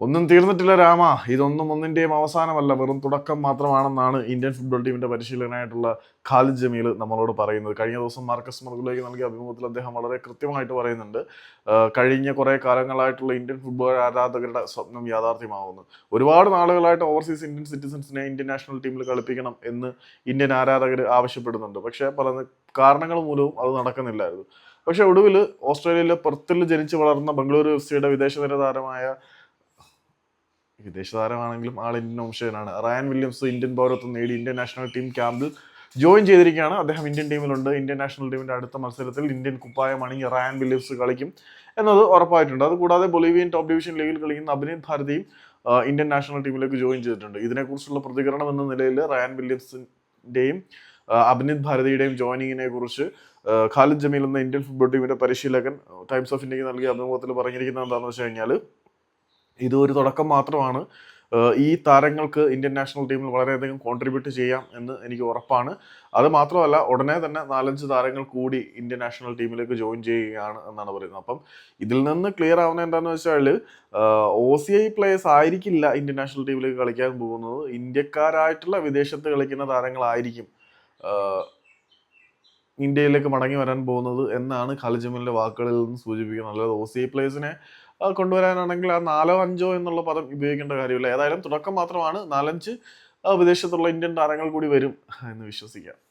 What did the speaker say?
ഒന്നും തീർന്നിട്ടില്ല രാമ. ഇതൊന്നും ഒന്നിന്റെയും അവസാനമല്ല. വെറും തുടക്കം മാത്രമാണെന്നാണ് ഇന്ത്യൻ ഫുട്ബോൾ ടീമിന്റെ പരിശീലകനായിട്ടുള്ള ഖാലിദ് ജമീൽ നമ്മളോട് പറയുന്നത്. കഴിഞ്ഞ ദിവസം മാർക്കസ് മർഗുലേക്ക് നൽകിയ അഭിമുഖത്തിൽ അദ്ദേഹം വളരെ കൃത്യമായിട്ട് പറയുന്നുണ്ട്. കഴിഞ്ഞ കുറേ കാലങ്ങളായിട്ടുള്ള ഇന്ത്യൻ ഫുട്ബോൾ ആരാധകരുടെ സ്വപ്നം യാഥാർത്ഥ്യമാവുന്നു. ഒരുപാട് നാളുകളായിട്ട് ഓവർസീസ് ഇന്ത്യൻ സിറ്റിസൺസിനെ ഇന്ത്യൻ നാഷണൽ ടീമിൽ കളിപ്പിക്കണം എന്ന് ഇന്ത്യൻ ആരാധകർ ആവശ്യപ്പെടുന്നുണ്ട്. പക്ഷേ പല കാരണങ്ങൾ മൂലവും അത് നടക്കുന്നില്ലായിരുന്നു. പക്ഷേ ഒടുവിൽ ഓസ്ട്രേലിയയിലെ പെർത്തിൽ ജനിച്ചു വളർന്ന ബംഗളൂരു എഫ് സിയുടെ വിദേശനിര താരമായ വിദേശ താരമാണെങ്കിലും ആൾ ഇന്ത്യൻ വംശജനാണ് റയാൻ വില്യംസ് ഇന്ത്യൻ പൗരത്വം നേടി ഇന്ത്യൻ നാഷണൽ ടീം ക്യാമ്പിൽ ജോയിൻ ചെയ്തിരിക്കുകയാണ്. അദ്ദേഹം ഇന്ത്യൻ ടീമിലുണ്ട്. ഇന്ത്യൻ നാഷണൽ ടീമിന്റെ അടുത്ത മത്സരത്തിൽ ഇന്ത്യൻ കുപ്പായം അണിഞ്ഞ് റയാൻ വില്യംസ് കളിക്കും എന്നത് ഉറപ്പായിട്ടുണ്ട്. അതുകൂടാതെ ബൊളീവിയൻ ടോപ്പ് ഡിവിഷൻ ലീഗിൽ കളിക്കുന്ന അഭിനീത് ഭാരതിയും ഇന്ത്യൻ നാഷണൽ ടീമിലേക്ക് ജോയിൻ ചെയ്തിട്ടുണ്ട്. ഇതിനെക്കുറിച്ചുള്ള പ്രതികരണം എന്ന നിലയിൽ റയാൻ വില്യംസിന്റെയും അഭിനീത് ഭാരതിയുടെയും ജോയിനിങ്ങിനെ കുറിച്ച് ഖാലിദ് ജമീൽ എന്ന ഇന്ത്യൻ ഫുട്ബോൾ ടീമിന്റെ പരിശീലകൻ ടൈംസ് ഓഫ് ഇന്ത്യയ്ക്ക് നൽകിയ അഭിമുഖത്തിൽ പറഞ്ഞിരിക്കുന്നത് എന്താണെന്ന് വെച്ച് കഴിഞ്ഞാൽ ഇത് ഒരു തുടക്കം മാത്രമാണ്. ഈ താരങ്ങൾക്ക് ഇന്ത്യൻ നാഷണൽ ടീമിൽ വളരെയധികം കോൺട്രിബ്യൂട്ട് ചെയ്യാം എന്ന് എനിക്ക് ഉറപ്പാണ്. അത് മാത്രമല്ല ഉടനെ തന്നെ നാലഞ്ച് താരങ്ങൾ കൂടി ഇന്ത്യൻ നാഷണൽ ടീമിലേക്ക് ജോയിൻ ചെയ്യുകയാണ് എന്നാണ് പറയുന്നത്. അപ്പം ഇതിൽ നിന്ന് ക്ലിയർ ആവുന്ന എന്താണെന്ന് വെച്ചാൽ ഒ സി ഐ പ്ലേയേഴ്സ് ആയിരിക്കില്ല ഇന്ത്യൻ നാഷണൽ ടീമിലേക്ക് കളിക്കാൻ പോകുന്നത്. ഇന്ത്യക്കാരായിട്ടുള്ള വിദേശത്ത് കളിക്കുന്ന താരങ്ങളായിരിക്കും ഇന്ത്യയിലേക്ക് മടങ്ങി വരാൻ പോകുന്നത് എന്നാണ് ഖാലിജമലിന്റെ വാക്കുകളിൽ നിന്ന് സൂചിപ്പിക്കുന്നത്. അല്ലാതെ ഒ സി ഐ പ്ലേയേഴ്സിനെ കൊണ്ടുവരാനാണെങ്കിൽ ആ നാലോ അഞ്ചോ എന്നുള്ള പദം ഉപയോഗിക്കേണ്ട കാര്യമില്ല. ഏതായാലും തുടക്കം മാത്രമാണ്. നാലഞ്ച് വിദേശത്തുള്ള ഇന്ത്യൻ താരങ്ങൾ കൂടി വരും എന്ന് വിശ്വസിക്കാം.